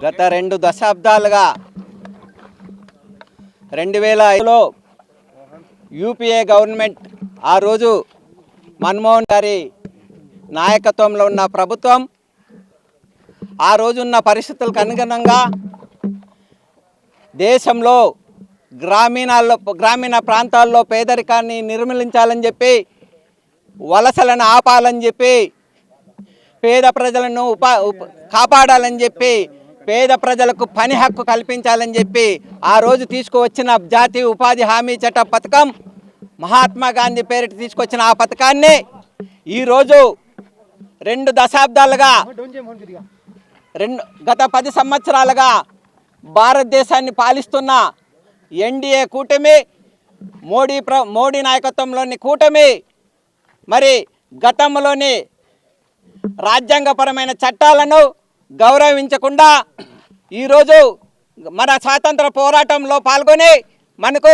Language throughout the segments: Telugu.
గత రెండు దశాబ్దాలుగా రెండు వేల ఐదులో యూపీఏ గవర్నమెంట్ ఆ రోజు మన్మోహన్ గారి నాయకత్వంలో ఉన్న ప్రభుత్వం ఆ రోజున్న పరిస్థితులకు అనుగుణంగా దేశంలో గ్రామీణాల్లో గ్రామీణ ప్రాంతాల్లో పేదరికాన్ని నిర్మూలించాలని చెప్పి వలసలను ఆపాలని చెప్పి పేద ప్రజలను ఉపా ఉప కాపాడాలని చెప్పి పేద ప్రజలకు పని హక్కు కల్పించాలని చెప్పి ఆ రోజు తీసుకువచ్చిన జాతీయ ఉపాధి హామీ చట్ట పథకం మహాత్మా గాంధీ పేరిట తీసుకొచ్చిన ఆ పథకాన్ని ఈరోజు రెండు దశాబ్దాలుగా రెండు గత పది సంవత్సరాలుగా భారతదేశాన్ని పాలిస్తున్న ఎన్డీఏ కూటమి మోడీ ప్ర మోడీ నాయకత్వంలోని కూటమి మరి గతంలోని రాజ్యాంగపరమైన చట్టాలను గౌరవించకుండా ఈరోజు మన స్వాతంత్ర పోరాటంలో పాల్గొని మనకు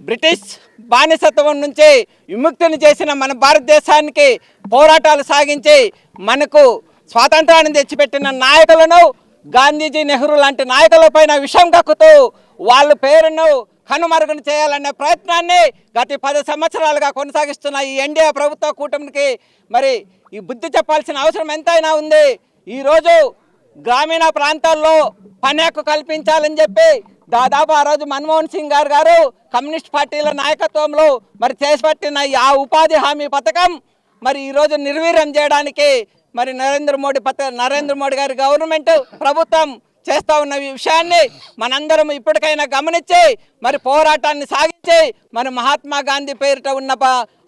బ్రిటిష్ బానిసత్వం నుంచి విముక్తిని చేసిన మన భారతదేశానికి పోరాటాలు సాగించి మనకు స్వాతంత్రాన్ని తెచ్చిపెట్టిన నాయకులను గాంధీజీ నెహ్రూ లాంటి నాయకులపైన విషం కక్కుతూ వాళ్ళ పేరును కనుమరుగును చేయాలనే ప్రయత్నాన్ని గత పది సంవత్సరాలుగా కొనసాగిస్తున్న ఈ ఎన్డీఏ ప్రభుత్వ కూటమికి మరి ఈ బుద్ధి చెప్పాల్సిన అవసరం ఎంతైనా ఉంది. ఈరోజు గ్రామీణ ప్రాంతాల్లో పని హక్కు కల్పించాలని చెప్పి దాదాపు ఆ రోజు మన్మోహన్ సింగ్ గారు గారు కమ్యూనిస్ట్ పార్టీల నాయకత్వంలో మరి చేపట్టిన ఆ ఉపాధి హామీ పథకం మరి ఈరోజు నిర్వీర్యం చేయడానికి మరి నరేంద్ర మోడీ పథ నరేంద్ర మోడీ గారి గవర్నమెంట్ ప్రభుత్వం చేస్తా ఉన్న ఈ విషయాన్ని మనందరం ఇప్పటికైనా గమనించి మరి పోరాటాన్ని సాగించి మరి మహాత్మా గాంధీ పేరిట ఉన్న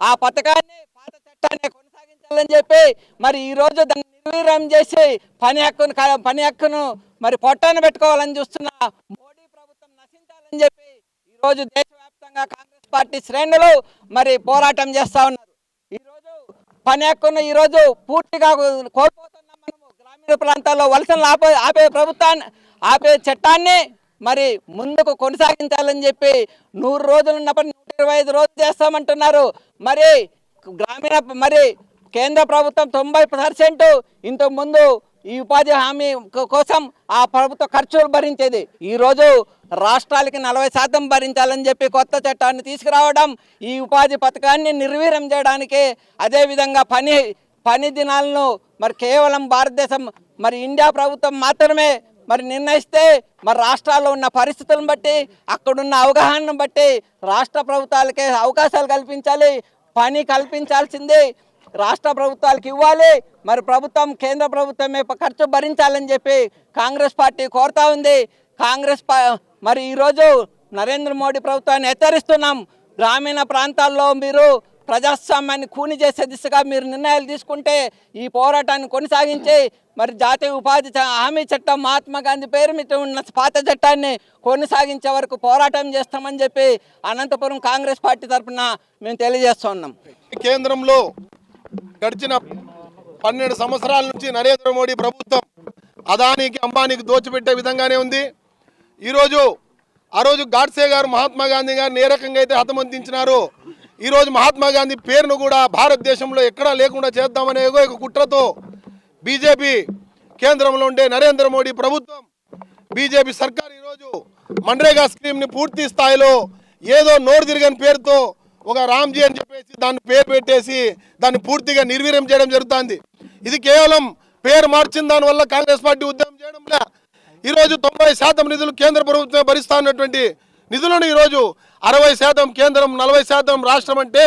ఆ పథకాన్ని పాత చట్టాన్ని కొనసాగించాలని చెప్పి మరి ఈరోజు దాన్ని నిర్వీర్యం చేసి పని హక్కును పని హక్కును మరి పొట్టాన పెట్టుకోవాలని చూస్తున్న మోడీ ప్రభుత్వం నశించాలని చెప్పి ఈ రోజు దేశవ్యాప్తంగా కాంగ్రెస్ పార్టీ శ్రేణులు మరి పోరాటం చేస్తా ఉన్నారు. ఈ రోజు పని హక్కును ఈ రోజు పూర్తిగా కోల్పోతున్నాం మనము. గ్రామీణ ప్రాంతాల్లో వలసలు ఆపే ఆపే ప్రభుత్వాన్ని ఆపే చట్టాన్ని మరి ముందుకు కొనసాగించాలని చెప్పి నూరు రోజులు ఉన్నప్పటి నూట ఇరవై ఐదు రోజులు చేస్తామంటున్నారు. మరి గ్రామీణ మరి కేంద్ర ప్రభుత్వం తొంభై పర్సెంట్ ఇంతకుముందు ఈ ఉపాధి హామీ కోసం ఆ ప్రభుత్వ ఖర్చులు భరించేది. ఈరోజు రాష్ట్రాలకి నలభై శాతం భరించాలని చెప్పి కొత్త చట్టాన్ని తీసుకురావడం ఈ ఉపాధి పథకాన్ని నిర్వీర్యం చేయడానికి అదేవిధంగా పని పని దినాలను మరి కేవలం భారతదేశం మరి ఇండియా ప్రభుత్వం మాత్రమే మరి నిర్ణయిస్తే మరి రాష్ట్రాల్లో ఉన్న పరిస్థితులను బట్టి అక్కడున్న అవగాహనను బట్టి రాష్ట్ర ప్రభుత్వాలకే అవకాశాలు కల్పించాలి పని కల్పించాల్సింది. రాష్ట్ర ప్రభుత్వాలకు ఇవ్వాలి మరి ప్రభుత్వం కేంద్ర ప్రభుత్వమే ఖర్చు భరించాలని చెప్పి కాంగ్రెస్ పార్టీ కోరుతా ఉంది. కాంగ్రెస్ పా మరి ఈరోజు నరేంద్ర మోడీ ప్రభుత్వాన్ని హెచ్చరిస్తున్నాం. గ్రామీణ ప్రాంతాల్లో మీరు ప్రజాస్వామ్యాన్ని కూని చేసే దిశగా మీరు నిర్ణయాలు తీసుకుంటే ఈ పోరాటాన్ని కొనసాగించి మరి జాతీయ ఉపాధి హామీ చట్టం మహాత్మా గాంధీ పేరు మీద ఉన్న పాత చట్టాన్ని కొనసాగించే వరకు పోరాటం చేస్తామని చెప్పి అనంతపురం కాంగ్రెస్ పార్టీ తరఫున మేము తెలియజేస్తున్నాం కేంద్రంలో గడిచిన పన్నెండు సంవత్సరాల నుంచి నరేంద్ర మోడీ ప్రభుత్వం అదానికి అంబానీకి దోచిపెట్టే విధంగానే ఉంది. ఈరోజు ఆ రోజు గాడ్సే గారు మహాత్మా గాంధీ గారిని ఏ రకంగా అయితే హతమంతించినారో ఈరోజు మహాత్మా గాంధీ పేరును కూడా భారతదేశంలో ఎక్కడా లేకుండా చేద్దామనే ఒక కుట్రతో బీజేపీ కేంద్రంలో ఉండే నరేంద్ర మోడీ ప్రభుత్వం బీజేపీ సర్కార్ ఈరోజు మన్రేగా స్కీమ్ని పూర్తి స్థాయిలో ఏదో నోరు తిరగని పేరుతో ఒక రామ్జీ అని చెప్పేసి దాన్ని పేరు పెట్టేసి దాన్ని పూర్తిగా నిర్వీర్యం చేయడం జరుగుతుంది. ఇది కేవలం పేరు మార్చిన దానివల్ల కాంగ్రెస్ పార్టీ ఉద్యమం చేయడం లే. ఈరోజు తొంభై శాతం నిధులు కేంద్ర ప్రభుత్వమే భరిస్తా ఉన్నటువంటి నిధులను ఈరోజు అరవై శాతం కేంద్రం నలభై శాతం రాష్ట్రం అంటే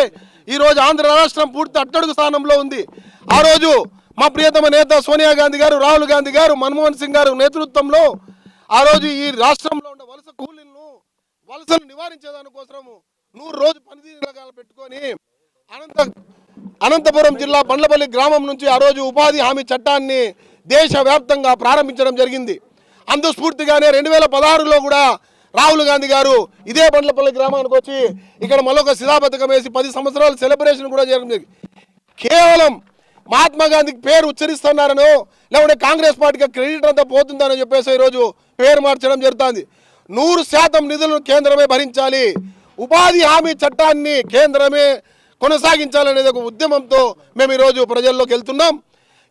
ఈరోజు ఆంధ్ర రాష్ట్రం పూర్తి అట్టడుగు స్థానంలో ఉంది. ఆ రోజు మా ప్రియతమ నేత సోనియా గాంధీ గారు రాహుల్ గాంధీ గారు మన్మోహన్ సింగ్ గారు నేతృత్వంలో ఆ రోజు ఈ రాష్ట్రంలో ఉన్న వలస కూలీలను వలసలు నివారించేదానికోసము నూరు రోజు పనితీరు పెట్టుకొని అనంత అనంతపురం జిల్లా బండ్లపల్లి గ్రామం నుంచి ఆ రోజు ఉపాధి హామీ చట్టాన్ని దేశవ్యాప్తంగా ప్రారంభించడం జరిగింది. అందు స్ఫూర్తిగానే రెండు వేల పదహారులో కూడా రాహుల్ గాంధీ గారు ఇదే బండ్లపల్లి గ్రామానికి వచ్చి ఇక్కడ మరొక శిలాపథకం వేసి పది సంవత్సరాలు సెలబ్రేషన్ కూడా జరిగింది. కేవలం మహాత్మా గాంధీకి పేరు ఉచ్చరిస్తున్నారనో లేకుంటే కాంగ్రెస్ పార్టీకి క్రెడిట్ అంతా పోతుందని చెప్పేసి ఈరోజు పేరు మార్చడం జరుగుతుంది. నూరు శాతం నిధులను కేంద్రమే భరించాలి. ఉపాధి హామీ చట్టాన్ని కేంద్రమే కొనసాగించాలనేది ఒక ఉద్యమంతో మేము ఈరోజు ప్రజల్లోకి వెళ్తున్నాం.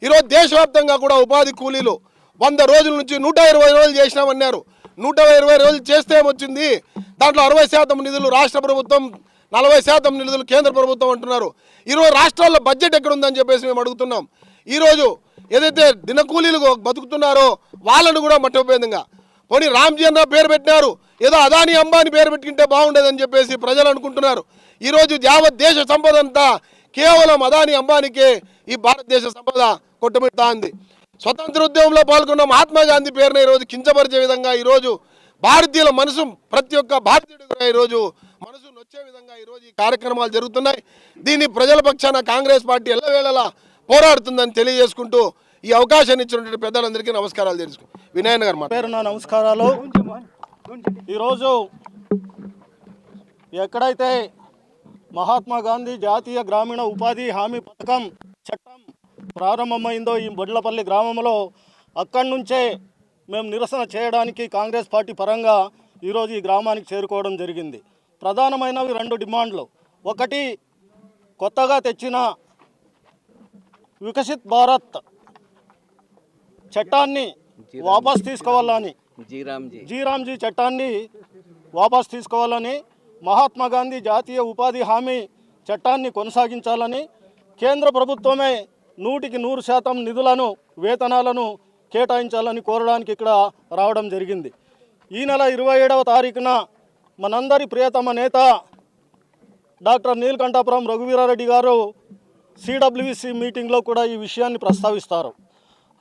ఈరోజు దేశవ్యాప్తంగా కూడా ఉపాధి కూలీలు వంద రోజుల నుంచి నూట ఇరవై రోజులు చేసినామన్నారు. నూట ఇరవై రోజులు చేస్తే ఏమొచ్చింది? దాంట్లో అరవై శాతం నిధులు రాష్ట్ర ప్రభుత్వం నలభై శాతం నిధులు కేంద్ర ప్రభుత్వం అంటున్నారు. ఈరోజు రాష్ట్రాల్లో బడ్జెట్ ఎక్కడుందని చెప్పేసి మేము అడుగుతున్నాం. ఈరోజు ఏదైతే దినకూలీలు బతుకుతున్నారో వాళ్ళను కూడా మట్టపోయిందిగా. పోనీ రామ్జీ అన్న పేరు పెట్టినారు. ఏదో అదాని అంబానీ పేరు పెట్టుకుంటే బాగుండేదని చెప్పేసి ప్రజలు అనుకుంటున్నారు. ఈరోజు యావత్ దేశ సంపద అంతా కేవలం అదాని అంబానీకే ఈ భారతదేశ సంపద కొట్టుమిడతా ఉంది స్వతంత్ర ఉద్యమంలో పాల్గొన్న మహాత్మా గాంధీ పేరున ఈరోజు కించపరిచే విధంగా ఈరోజు భారతీయుల మనసు ప్రతి ఒక్క భారతీయుడు కూడా ఈరోజు మనసు నొచ్చే విధంగా ఈరోజు ఈ కార్యక్రమాలు జరుగుతున్నాయి. దీన్ని ప్రజల పక్షాన కాంగ్రెస్ పార్టీ ఎల్లవేళలా పోరాడుతుందని తెలియజేసుకుంటూ ఈ అవకాశాన్ని ఇచ్చినటువంటి పెద్దలందరికీ నమస్కారాలు తెలుసుకో. వినాయన గారు పేరు నా నమస్కారాలు. ఈరోజు ఎక్కడైతే మహాత్మా గాంధీ జాతీయ గ్రామీణ ఉపాధి హామీ పథకం చట్టం ప్రారంభమైందో ఈ బొడ్లపల్లి గ్రామంలో అక్కడి నుంచే మేము నిరసన చేయడానికి కాంగ్రెస్ పార్టీ పరంగా ఈరోజు ఈ గ్రామానికి చేరుకోవడం జరిగింది. ప్రధానమైనవి రెండు డిమాండ్లు. ఒకటి కొత్తగా తెచ్చిన వికసిత్ భారత్ చట్టాన్ని వాపస్ తీసుకోవాలని జీరామ్జీ. చట్టాన్ని వాపస్ తీసుకోవాలని మహాత్మా గాంధీ జాతీయ ఉపాధి హామీ చట్టాన్ని కొనసాగించాలని కేంద్ర ప్రభుత్వమే నూటికి నూరు శాతం నిధులను వేతనాలను కేటాయించాలని కోరడానికి ఇక్కడ రావడం జరిగింది. ఈ నెల ఇరవై ఏడవ తారీఖున మనందరి ప్రియతమ నేత డాక్టర్ నీలకంఠాపురం రఘువీరారెడ్డి గారు సిడబ్ల్యూసి మీటింగ్లో కూడా ఈ విషయాన్ని ప్రస్తావిస్తారు.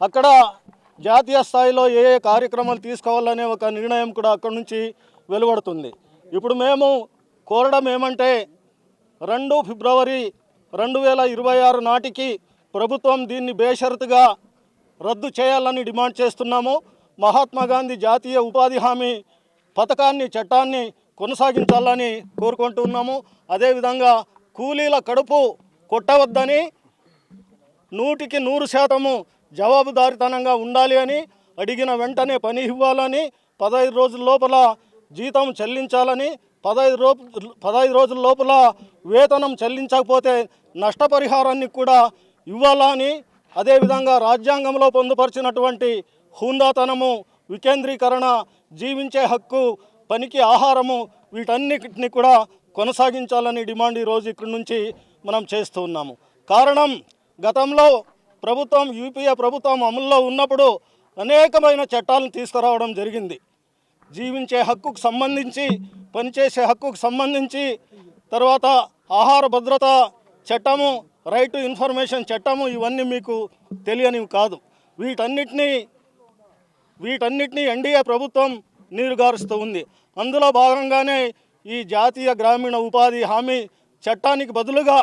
అక్కడ జాతీయ స్థాయిలో ఏ ఏ కార్యక్రమాలు తీసుకోవాలనే ఒక నిర్ణయం కూడా అక్కడి నుంచి వెలువడుతుంది. ఇప్పుడు మేము కోరడం ఏమంటే రెండు ఫిబ్రవరి రెండు వేల ఇరవై ఆరు నాటికి ప్రభుత్వం దీన్ని బేషరతుగా రద్దు చేయాలని డిమాండ్ చేస్తున్నాము. మహాత్మా గాంధీ జాతీయ ఉపాధి హామీ పథకాన్ని చట్టాన్ని కొనసాగించాలని కోరుకుంటున్నాము అదేవిధంగా కూలీల కడుపు కొట్టవద్దని నూటికి నూరు శాతము జవాబుదారితనంగా ఉండాలి అని అడిగిన వెంటనే పని ఇవ్వాలని పదహైదు రోజుల లోపల జీతం చెల్లించాలని పదహైదు రో పదహైదు రోజుల లోపల వేతనం చెల్లించకపోతే నష్టపరిహారాన్ని కూడా ఇవ్వాలని అదేవిధంగా రాజ్యాంగంలో పొందుపరిచినటువంటి హుందాతనము వికేంద్రీకరణ జీవించే హక్కు పనికి ఆహారము వీటన్నిటిని కూడా కొనసాగించాలని డిమాండ్ ఈరోజు ఇక్కడి నుంచి మనం చేస్తూ ఉన్నాము. కారణం గతంలో ప్రభుత్వం యూపీఏ ప్రభుత్వం అమల్లో ఉన్నప్పుడు అనేకమైన చట్టాలను తీసుకురావడం జరిగింది. జీవించే హక్కుకు సంబంధించి పనిచేసే హక్కుకు సంబంధించి తర్వాత ఆహార భద్రత చట్టము రైట్ టు ఇన్ఫర్మేషన్ చట్టము ఇవన్నీ మీకు తెలియనివి కాదు. వీటన్నిటినీ వీటన్నిటినీ ఎన్డీఏ ప్రభుత్వం నీరుగారుస్తూ ఉంది. అందులో భాగంగానే ఈ జాతీయ గ్రామీణ ఉపాధి హామీ చట్టానికి బదులుగా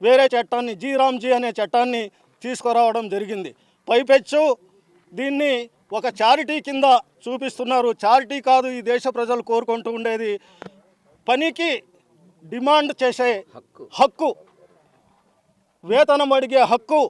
వేరే చట్టాన్ని జీరామ్జీ అనే చట్టాన్ని తీసుకురావడం జరిగింది. పైపెచ్చు దీన్ని ఒక చారిటీ కింద చూపిస్తున్నారు. చారిటీ కాదు ఈ దేశ ప్రజలు కోరుకుంటూ ఉండేది పనికి డిమాండ్ చేసే హక్కు. వేతనం అడిగే హక్కు.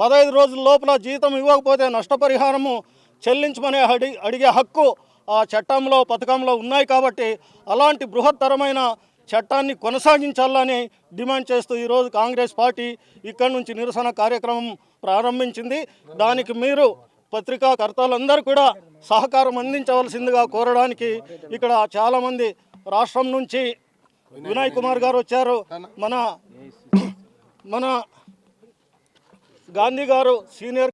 పదహైదు రోజుల లోపల జీతం ఇవ్వకపోతే నష్టపరిహారము చెల్లించమనే అడి అడిగే హక్కు ఆ చట్టంలో పథకంలో ఉన్నాయి కాబట్టి అలాంటి బృహత్తరమైన చట్టాన్ని కొనసాగించాలని డిమాండ్ చేస్తూ ఈరోజు కాంగ్రెస్ పార్టీ ఇక్కడి నుంచి నిరసన కార్యక్రమం ప్రారంభించింది. దానికి మీరు పత్రికాకర్తలందరూ కూడా సహకారం అందించవలసిందిగా కోరడానికి ఇక్కడ చాలామంది రాష్ట్రం నుంచి వినయ్ కుమార్ గారు వచ్చారు. మన మన గాంధీ గారు సీనియర్